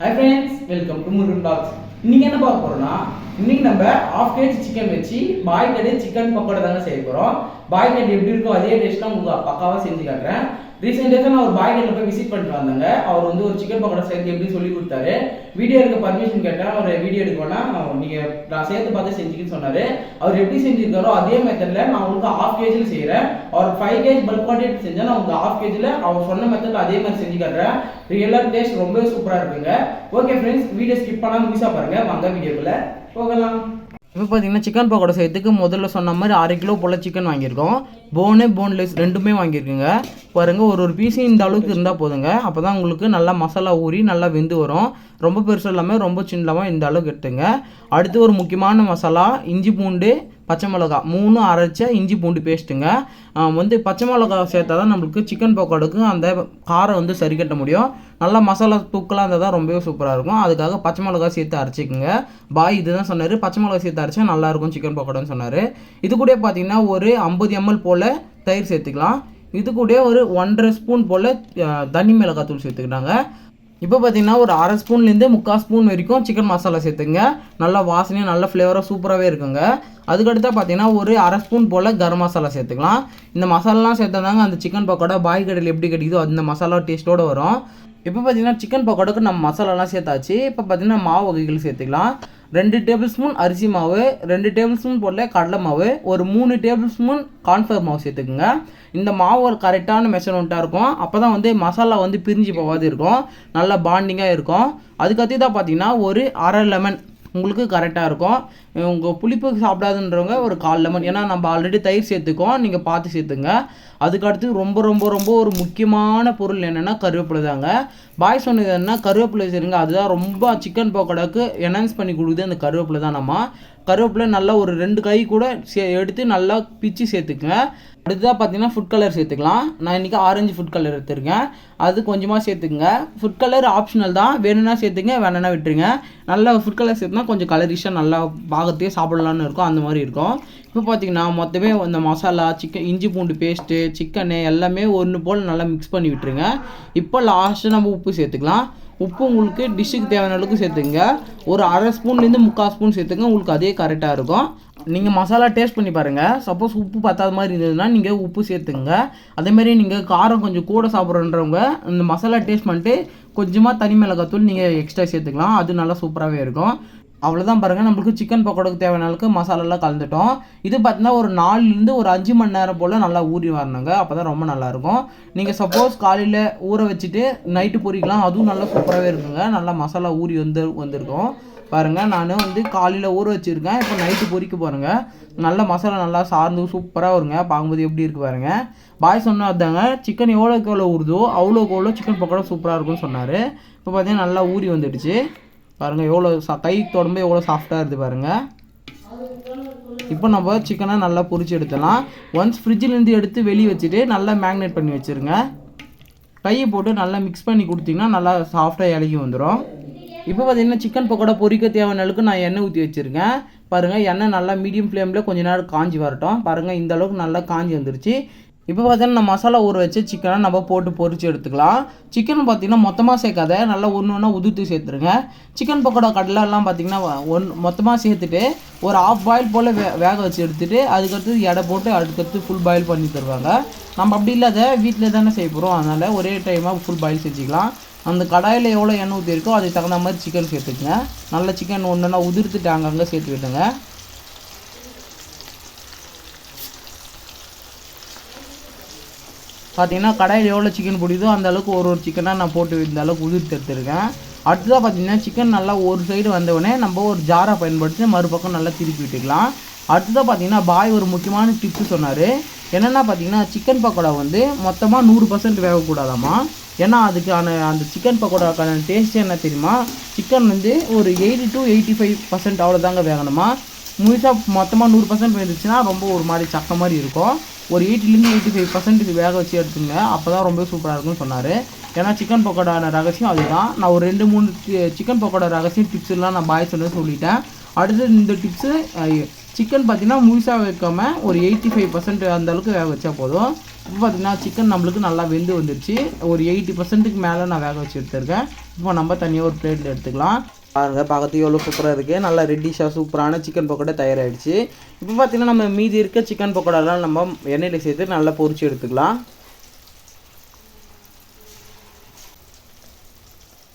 Hi friends welcome to Murugan talks இன்னைக்கு என்ன பார்க்க போறோம்னா இன்னைக்கு நம்ம ஆஃப் கேஜி சிக்கன் வச்சு பாய் கடி சிக்கன் பக்கோடா தானே செய்ய போறோம். பாய் கடி எப்படி இருக்கும் அதே டேஸ்ட் தான் உங்களுக்கு பக்காவா செஞ்சு காட்டுறேன். ரீசெண்ட் டேஸ் நான் ஒரு பாய் கேட்டில் போய் விசிட் பண்ணிட்டு வந்தாங்க. அவர் வந்து ஒரு சிக்கன் பக்கோடா சேர்த்து எப்படி சொல்லி கொடுத்தாரு. வீடியோ எடுக்க பர்மிஷன் கேட்டேன் அவர் வீடியோ எடுக்கணும்னா நீங்கள் நான் சேர்த்து பார்த்து செஞ்சுக்கின்னு சொன்னார். அவர் எப்படி செஞ்சிருக்காரோ அதே மெத்தடில் நான் உங்களுக்கு ஹாஃப் கேஜில் செய்கிறேன் அவர் ஃபைவ் கேஜ் பல்க் குவான்டிட்டி செஞ்சால் நான் உங்களுக்கு ஹாஃப் கேஜில் அவர் சொன்ன மெத்தடில் அதே மாதிரி செஞ்சு காட்டுறேன். ரியலாக டேஸ்ட் ரொம்ப சூப்பராக இருக்குங்க. ஓகே ஃப்ரெண்ட்ஸ் வீடியோ ஸ்கிப் பண்ணாம மிஸ்ஸா பாருங்க. வாங்க வீடியோக்குள்ளே போகலாம். இப்போ பார்த்தீங்கன்னா சிக்கன் பக்கோடா செய்யறதுக்கு முதல்ல சொன்ன மாதிரி அரை கிலோ போல் சிக்கன் வாங்கியிருக்கோம். போனு போன்லெஸ் ரெண்டுமே வாங்கியிருக்குங்க. பாருங்க ஒரு ஒரு பீஸு இந்த அளவுக்கு இருந்தால் போதுங்க. அப்போ தான் உங்களுக்கு நல்லா மசாலா ஊறி நல்லா வெந்து வரும். ரொம்ப பெருசு இல்லாமல் ரொம்ப சின்னலாமல் இந்த அளவுக்கு எடுத்துங்க. அடுத்து ஒரு முக்கியமான மசாலா இஞ்சி பூண்டு பச்சை மிளகா மூணு அரைச்ச இஞ்சி பூண்டு பேஸ்ட்டுங்க வந்து பச்சை மிளகா சேர்த்தா தான் நம்மளுக்கு சிக்கன் பக்கோடுக்கும் அந்த காரம் வந்து சரி கட்ட முடியும். நல்லா மசாலா தூக்கலாக இருந்தால் தான் ரொம்பவே சூப்பராக இருக்கும். அதுக்காக பச்சை மிளகா சேர்த்து அரைச்சிக்கோங்க. பாய் இதுதான் சொன்னார். பச்சை மிளகா சேர்த்து அரைச்சா நல்லாயிருக்கும் சிக்கன் பக்கோடன்னு சொன்னார். இது கூட பார்த்தீங்கன்னா ஒரு ஐம்பது எம்எல் போல் தயிர் சேர்த்துக்கலாம். இது கூட ஒரு ஒன்றரை ஸ்பூன் போல் தனி மிளகாத்தூள் சேர்த்துக்கிட்டாங்க. இப்போ பார்த்தீங்கன்னா ஒரு அரை ஸ்பூன்லேருந்து முக்கால் ஸ்பூன் வரைக்கும் சிக்கன் மசாலா சேர்த்துங்க. நல்லா வாசனையும் நல்ல ஃப்ளேவராக சூப்பராகவே இருக்குங்க. அதுக்கடுத்தா பார்த்தீங்கன்னா ஒரு அரை ஸ்பூன் போல் கரம் மசாலா சேர்த்துக்கலாம். இந்த மசாலாலாம் சேர்த்தாதாங்க அந்த சிக்கன் பக்கோடா பாய் கடையில் எப்படி கிடைக்குதோ அந்த மசாலா டேஸ்ட்டோடு வரும். இப்போ பார்த்தீங்கன்னா சிக்கன் பக்கோடாக்கு நம்ம மசாலாலாம் சேர்த்தாச்சு. இப்போ பார்த்தீங்கன்னா மாவு வகைகள் சேர்த்துக்கலாம். ரெண்டு டேபிள் ஸ்பூன் அரிசி மாவு ரெண்டு டேபிள் ஸ்பூன் போடல கடலை மாவு ஒரு மூணு டேபிள் ஸ்பூன் கார்ன்ஃப்ளவர் மாவு சேர்த்துக்குங்க. இந்த மாவு ஒரு கரெக்டான மெஷர்மெண்ட்டாக இருக்கும். அப்போ தான் வந்து மசாலா வந்து பிரிஞ்சு போகாது இருக்கும். நல்லா பாண்டிங்காக இருக்கும். அதுக்கடுத்து தான் பார்த்தீங்கன்னா ஒரு அரை லெமன் உங்களுக்கு கரெக்டாக இருக்கும். உங்கள் புளிப்பு சாப்பிடாதுன்றவங்க ஒரு கால் லெமன் ஏன்னா நம்ம ஆல்ரெடி தயிர் சேர்த்துக்கோம். நீங்கள் பார்த்து சேர்த்துங்க. அதுக்கடுத்து ரொம்ப ரொம்ப ரொம்ப ஒரு முக்கியமான பொருள் என்னென்னா கருவேப்பிலை தாங்க. பாய் சொன்னது என்ன கருவேப்பிலை சரிங்க அதுதான் ரொம்ப சிக்கன் பக்கோடாக்கு என்ஹான்ஸ் பண்ணி கொடுக்குது அந்த கருவேப்பிலை தான் நம்ம. கருவேப்பிலை நல்லா ஒரு ரெண்டு கை கூட சே எடுத்து நல்லா பிச்சு சேர்த்துக்குங்க. அடுத்ததாக பார்த்தீங்கன்னா ஃபுட் கலர் சேர்த்துக்கலாம். நான் இன்றைக்கி ஆரஞ்சு ஃபுட் கலர் எடுத்துருக்கேன். அது கொஞ்சமாக சேர்த்துக்குங்க. ஃபுட் கலர் ஆப்ஷனல் தான். வேணும்னா சேர்த்துங்க வேணும்னா விட்டுருங்க. நல்லா ஃபுட் கலர் சேர்த்துனா கொஞ்சம் கலரிஷாக நல்லா பாகத்தையே சாப்பிடலான்னு இருக்கும். அந்த மாதிரி இருக்கும். இப்போ பார்த்தீங்கன்னா மொத்தமே இந்த மசாலா சிக்கன் இஞ்சி பூண்டு பேஸ்ட்டு சிக்கனு எல்லாமே ஒன்று போல் நல்லா மிக்ஸ் பண்ணி விட்டுருங்க. இப்போ லாஸ்ட்டு நம்ம உப்பு சேர்த்துக்கலாம். உப்பு உங்களுக்கு டிஷ்ஷுக்கு தேவையான அளவுக்கு சேர்த்துங்க ஒரு அரை ஸ்பூன்லேருந்து முக்கால் ஸ்பூன் சேர்த்துங்க உங்களுக்கு அதே கரெக்டாக இருக்கும். நீங்கள் மசாலா டேஸ்ட் பண்ணி பாருங்கள் சப்போஸ் உப்பு பத்தாத மாதிரி இருந்ததுன்னா நீங்கள் உப்பு சேர்த்துங்க அதேமாரி நீங்கள் காரம் கொஞ்சம் கூட சாப்பிட்றன்றவங்க இந்த மசாலா டேஸ்ட் பண்ணிட்டு கொஞ்சமாக தனி மிளகாத்தூள் நீங்கள் எக்ஸ்ட்ரா சேர்த்துக்கலாம். அது நல்லா சூப்பராகவே இருக்கும். அவ்வளோதான் பாருங்கள் நம்மளுக்கு சிக்கன் பக்கோடாக்கு தேவையான அளவுக்கு மசாலாலாம் கலந்துட்டோம். இது பார்த்தீங்கன்னா ஒரு நாலுலேருந்து ஒரு அஞ்சு மணி நேரம் போல் நல்லா ஊறி வரணுங்க. அப்போ தான் ரொம்ப நல்லாயிருக்கும் நீங்கள் சப்போஸ் காலையில் ஊற வச்சுட்டு நைட்டு பொறிக்கலாம் அதுவும் நல்லா சூப்பராகவே இருக்குங்க. நல்லா மசாலா ஊறி வந்து வந்திருக்கும். பாருங்கள் நான் வந்து காலையில் ஊற வச்சுருக்கேன். இப்போ நைட்டு பொறிக்க போகிறேங்க நல்ல மசாலா நல்லா சார்ந்து சூப்பராக வருங்க. பார்க்கும்போது எப்படி இருக்குது பாருங்கள் பாய் சொன்னா அதாங்க சிக்கன் எவ்வளோக்கு எவ்வளோ ஊறுதோ அவ்வளோக்கு எவ்வளோ சிக்கன் பக்கோடா சூப்பராக இருக்கும்னு சொன்னார். இப்போ பார்த்தீங்கன்னா நல்லா ஊறி வந்துடுச்சு. பாருங்கள் எவ்வளோ சா கை தொடம்பு எவ்வளோ சாஃப்டாக இருக்குது பாருங்கள் இப்போ நம்ம சிக்கனை நல்லா பொரிச்சு எடுத்துடலாம். ஒன்ஸ் ஃப்ரிட்ஜிலேருந்து எடுத்து வெளியே வச்சுட்டு நல்லா மேக்னேட் பண்ணி வச்சுருங்க. கையை போட்டு நல்லா மிக்ஸ் பண்ணி கொடுத்தீங்கன்னா நல்லா சாஃப்டாக இலகி வந்துடும் இப்போ பார்த்தீங்கன்னா சிக்கன் பக்கோடா பொரிக்க தேவையான அளவுக்கு நான் எண்ணெய் ஊற்றி வச்சுருக்கேன். பாருங்கள் எண்ணெய் நல்லா மீடியம் ஃப்ளேமில் கொஞ்ச நேரம் காஞ்சி வரட்டும். பாருங்கள் இந்த அளவுக்கு நல்லா காஞ்சி வந்துருச்சு. இப்போ பார்த்தீங்கன்னா நம்ம மசாலா ஊற வச்சு சிக்கனை நம்ம போட்டு பொறிச்சு எடுத்துக்கலாம். சிக்கன் பார்த்தீங்கன்னா மொத்தமாக சேர்க்காத நல்லா ஒன்று ஒன்றா உதுத்து சேர்த்துருங்க. சிக்கன் பக்கோடா கடலெல்லாம் பார்த்தீங்கன்னா ஒன் மொத்தமாக சேர்த்துட்டு ஒரு ஆஃப் பாயில் போல் வே வேக வச்சு எடுத்துகிட்டு அதுக்கடுத்து எடை போட்டு அதுக்கடுத்து ஃபுல் பாயில் பண்ணி தருவாங்க. நம்ம அப்படி இல்லாத வீட்டில் தானே செய்ய போகிறோம் அதனால் ஒரே டைமாக ஃபுல் பாயில் செஞ்சுக்கலாம். அந்த கடாயில் எவ்வளோ எண்ணெய் ஊற்றி இருக்கோ அதுக்கு தகுந்த மாதிரி சிக்கன் சேர்த்துக்குங்க. நல்ல சிக்கன் ஒன்றுன்னா உதிர்த்துட்டு அங்கங்கே சேர்த்து விட்டுங்க பார்த்தீங்கன்னா கடாயில் எவ்வளோ சிக்கன் பிடிக்குதோ அந்த அளவுக்கு ஒரு ஒரு சிக்கனாக நான் போட்டு இந்த அளவுக்கு உதிர்த்து எடுத்துருக்கேன் அடுத்ததாக பார்த்தீங்கன்னா சிக்கன் நல்லா ஒரு சைடு வந்தவுடனே நம்ம ஒரு ஜாரை பயன்படுத்தி மறுபக்கம் நல்லா திருப்பி விட்டுக்கலாம். அடுத்ததாக பார்த்தீங்கன்னா பாய் ஒரு முக்கியமான டிப்ஸு சொன்னார். என்னென்னா பார்த்தீங்கன்னா சிக்கன் பக்கோடா வந்து மொத்தமாக நூறு பர்சன்ட் வேகக்கூடாதாம்மா. ஏன்னா அதுக்கான அந்த சிக்கன் பக்கோடாக்கான டேஸ்ட் என்ன தெரியுமா? சிக்கன் வந்து ஒரு eighty to eighty five percent அவ்வளோதாங்க வேகணுமா. முழுசாக மொத்தமாக நூறு பர்சன்ட் வந்துச்சுன்னா ரொம்ப ஒரு மாதிரி சக்க மாதிரி இருக்கும். ஒரு எயிட்டிலேருந்து எயிட்டி ஃபைவ் பர்சன்ட் வேக வச்சு எடுத்துங்க. அப்போ தான் ரொம்ப சூப்பராக இருக்கும்னு சொன்னார். ஏன்னா சிக்கன் பக்கோடான ரகசியம் அதுதான். நான் ஒரு ரெண்டு மூணு சிக்கன் பக்கோடா ரகசியம் டிப்ஸ்லாம் நான் பாய் சொன்னது சொல்லிட்டேன். அடுத்து இந்த டிப்ஸு சிக்கன் பார்த்தீங்கன்னா முழுசாக வைக்காமல் ஒரு எயிட்டி ஃபைவ் பர்சன்ட் அந்த அளவுக்கு வேக வச்சா போதும். இப்போ பார்த்தீங்கன்னா சிக்கன் நம்மளுக்கு நல்லா வெந்து வந்துருச்சு. ஒரு எயிட்டி பர்சன்ட்டுக்கு மேலே நான் வேக வச்சு எடுத்துருக்கேன். இப்போ நம்ம தனியாக ஒரு பிளேட்டில் எடுத்துக்கலாம். பாருங்க பார்க்கறதுக்கு எவ்வளோ சூப்பராக இருக்குது நல்லா ரெட்டிஷாக சூப்பரான சிக்கன் பக்கோடா தயாராகிடுச்சு இப்போ பார்த்திங்கன்னா நம்ம மீதி இருக்க சிக்கன் பக்கோடாலாம் நம்ம எண்ணெயில் சேர்த்து நல்லா பொரிச்சு எடுத்துக்கலாம்.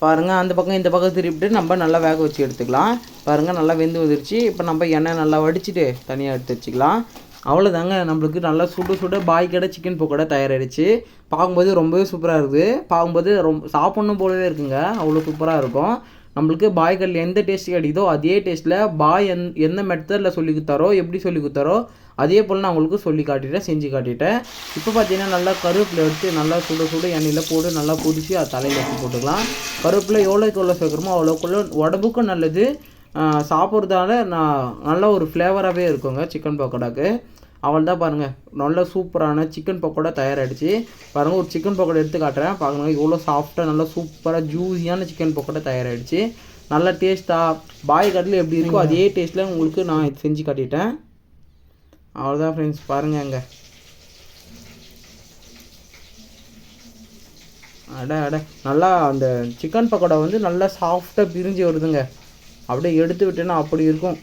பாருங்கள் அந்த பக்கம் இந்த பக்கம் திருப்பிட்டு நம்ம நல்லா வேக வச்சு எடுத்துக்கலாம். பாருங்கள் நல்லா வெந்து வந்துருச்சு இப்போ நம்ம எண்ணெய் நல்லா வடிச்சிட்டு தனியாக எடுத்து வச்சுக்கலாம். அவ்வளோதாங்க நம்மளுக்கு நல்லா சுட சுட பாய் கடை சிக்கன் பக்கோடா தயாராகிடுச்சு பார்க்கும்போது ரொம்பவே சூப்பராக இருக்குது பார்க்கும்போது ரொம்ப சாப்பிட்ணும் போலவே இருக்குங்க. அவ்வளோ சூப்பராக இருக்கும். நம்மளுக்கு பாய் எந்த டேஸ்ட் கிடைக்குதோ அதே டேஸ்ட்டில் பாய் எந் எந்த மெத்தடில் சொல்லி கொடுத்தாரோ எப்படி சொல்லி கொடுத்தாரோ அதே போல் நான் உங்களுக்கு சொல்லி காட்டிட்டேன் செஞ்சு காட்டிட்டேன். இப்போ பார்த்தீங்கன்னா நல்லா கருவேப்பிலை எடுத்து நல்லா சுட சுட எண்ணெயில் போட்டு நல்லா பொரிச்சு அது தலையில் வச்சு போட்டுக்கலாம். கருவேப்பிலை எவ்வளோக்கு எவ்வளோ சேர்க்குறோமோ அவ்வளோக்குள்ள உடம்புக்கும் நல்லது. சாப்பிட்றதால நான் நல்ல ஒரு ஃப்ளேவராகவே இருக்குங்க சிக்கன் பக்கோடாக்கு. அவள் தான் பாருங்கள் நல்ல சூப்பரான சிக்கன் பக்கோடா தயாராகிடுச்சு பாருங்கள் ஒரு சிக்கன் பக்கோடா எடுத்து காட்டுறேன். பாருங்கள் எவ்வளோ சாஃப்டாக நல்லா சூப்பராக ஜூஸியான சிக்கன் பக்கோடா தயாராகிடுச்சு நல்ல டேஸ்ட்டாக பாய் கடையில் எப்படி இருக்கோ அதே டேஸ்ட்டில் உங்களுக்கு நான் செஞ்சு காட்டிட்டேன். அவ்வளோதான் ஃப்ரெண்ட்ஸ் பாருங்கள் அங்கே. அட அட நல்லா அந்த சிக்கன் பக்கோடா வந்து நல்லா சாஃப்டாக பிரிஞ்சு வருதுங்க. அப்படியே எடுத்து விட்டேன்னா அப்படி இருக்கும்.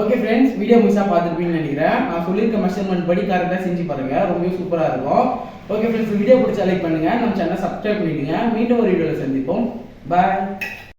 ஓகே ஃப்ரெண்ட்ஸ் வீடியோ முழுசாக பார்த்துருப்பீங்கன்னு நினைக்கிறேன். நான் சொல்லியிருக்க மெஷர்மெண்ட் படி கரெக்டாக செஞ்சு பாருங்கள் ரொம்பவே சூப்பராக இருக்கும். ஓகே ஃப்ரெண்ட்ஸ் வீடியோ பிடிச்ச லைக் பண்ணுங்கள் நம்ம சேனல் சப்ஸ்கிரைப் பண்ணிடுங்க. மீண்டும் ஒரு வீடியோவில் சந்திப்போம். பாய்